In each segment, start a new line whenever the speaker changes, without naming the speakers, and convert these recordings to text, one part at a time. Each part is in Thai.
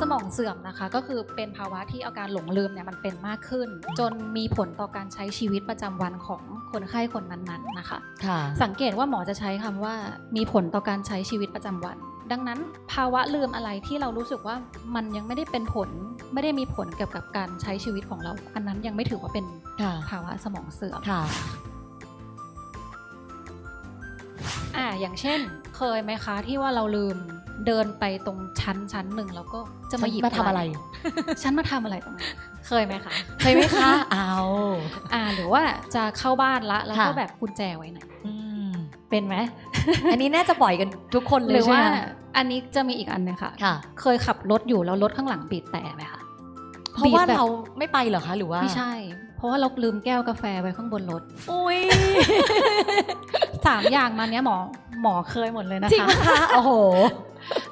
สมองเสื่อมนะคะก็คือเป็นภาวะที่อาการหลงลืมเนี่ยมันเป็นมากขึ้น จนมีผลต่อการใช้ชีวิตประจำวันของคนไข้คนนั้นๆนะคะ
ค่ะ
สังเกตว่าหมอจะใช้คำว่ามีผลต่อการใช้ชีวิตประจำวัน ดังนั้นภาวะลืมอะไรที่เรารู้สึกว่ามันยังไม่ได้เป็นผลไม่ได้มีผลเกี่ยวกับการใช้ชีวิตของเรา อันนั้นยังไม่ถือว่าเป็น
ค่ะ
ภาวะสมองเสื่อม
ค่ะ
อ่าอย่างเช่น เคยไหมคะที่ว่าเราลืม เดินไปตรงชั้นชั้นหนึ่งแล้วก็จะมาหยิบ
มาทำอะไร
ฉันมาทำอะไรตรงนั้นเคยไหมคะ
เคยไหมคะ เอา
อ่าหรือว่าจะเข้าบ้านละแล้วก็
ค่ะ
แบบกุญแจไว้ไหน
อืม
เป็นไหม
อันนี้น่าจะปล่อยกันทุกคนเล
หรื
ย
อ
ใช่ไห
ว่าม
คะ
อันนี้จะมีอีกอันหนึงค่ะ
ค่ะ
เคยขับรถอยู่แล้วรถข้างหลังบีบแต่ไหมคะ
เพราะว่า
บีบแบบ
เราไม่ไปเหรอคะหรือว่า
ไม่ใช่ เพราะว่าเราลืมแก้วกาแฟไว้ข้างบนรถ
อุ้ย
สามอย่างมาเนี้ยหมอหมอเคยหมดเลยนะ
จริง
คะ
ไหมคะโอ้โห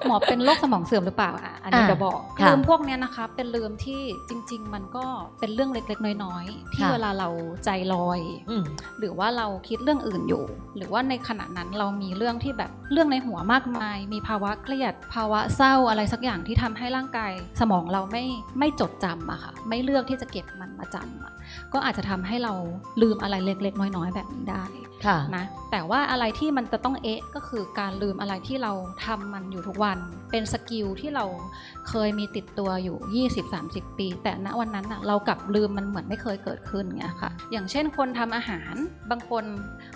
หมอเป็นโรคสมองเสื่อมหรือเปล่าอะ อันนี้
อ่า
จะบอก
ค่ะ
ลืมพวกเนี้ยนะคะ เป็นลืมที่จริง ๆ มันก็เป็นเรื่องเล็กๆ น้อยๆ ที่
ค่ะ
เวลาเราใจลอย
อืม
หรือว่าเราคิดเรื่องอื่นอยู่ หรือว่าในขณะนั้นเรามีเรื่องที่แบบเรื่องในหัวมากมาย มีภาวะเครียด ภาวะเศร้าอะไรสักอย่างที่ทำให้ร่างกาย สมองเราไม่ไม่จดจำอะค่ะ ไม่เลือกที่จะเก็บมันมาจำอะก็อาจจะทำให้เราลืมอะไรเล็กๆ น้อยๆ แบบนี้ได้
ค่ะ
นะแต่ว่าอะไรที่มันจะต้องเอ๊ะก็คือการลืมอะไรที่เราทำมันอยู่ทุกวัน เป็นสกิลที่เราเคยมีติดตัวอยู่ 20-30 ปี แต่ณวันนั้นน่ะเรากลับลืมมันเหมือนไม่เคยเกิดขึ้นเงี้ยค่ะ อย่างเช่นคนทำอาหารบางคน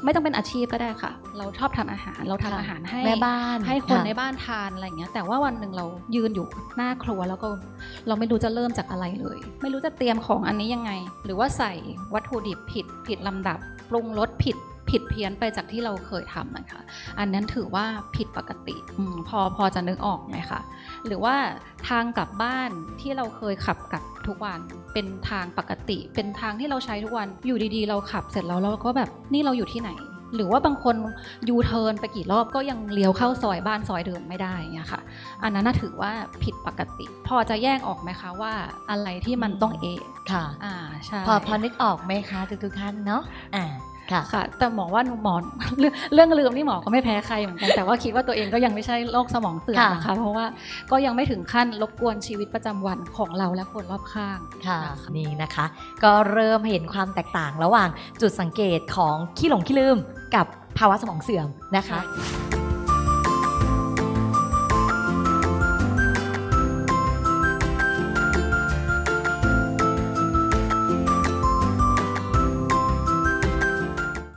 ไม่ต้องเป็นอาชีพก็ได้ค่ะ เราชอบทำอาหารเราทำ
ค่ะ
อาหารให้
แม่บ้าน
ให้คน
ค่ะ
ในบ้านทานอะไรอย่างเงี้ยแต่ว่าวันหนึ่งเรายืนอยู่หน้าครัวแล้วก็เราไม่รู้จะเริ่มจากอะไรเลย ไม่รู้จะเตรียมของอันนี้ยังไง หรือว่าใส่วัตถุดิบผิดผิดลำดับปรุงรสผิด ผิดเพี้ยนไปจากที่เราเคยทำนะคะ อันนั้นถือว่าผิดปกติอมพอพอจะนึกออกไหมคะหรือว่าทางกลับบ้านที่เราเคยขับกลับทุกวันเป็นทางปกติ เป็นทางที่เราใช้ทุกวันอยู่ดีๆ เราขับเสร็จแล้วเราก็แบบนี่เราอยู่ที่ไหน หรือว่าบางคนยูเทิร์นไปกี่รอบก็ยังเลี้ยวเข้าซอยบ้านซอยเดิมไม่ได้อย่างเงี้ยค่ะ อันนั้นน่ะถือว่าผิดปกติ พอจะแยกออกไหมคะว่าอะไรที่มันต้องเอะ
ค่ะ
อ่าใช่
พอพอนึกออกไหมคะทุกๆท่านเนาะอ่า ค่ะ
ค่ะ แต่หมอว่าหมอเรื่องเรื่องลืมนี่หมอก็ไม่แพ้ใครเหมือนกันแต่ว่าคิดว่าตัวเองก็ยังไม่ใช่โรคสมองเสื่อม
ค่ะ
นะคะเพราะว่าก็ยังไม่ถึงขั้นรบกวนชีวิตประจำวันของเราและคนรอบข้าง
ค่ะ
นะคะ
นี่นะคะ ก็เริ่มเห็นความแตกต่างระหว่างจุดสังเกตของขี้หลงขี้ลืมกับภาวะสมองเสื่อมนะคะ
ใช่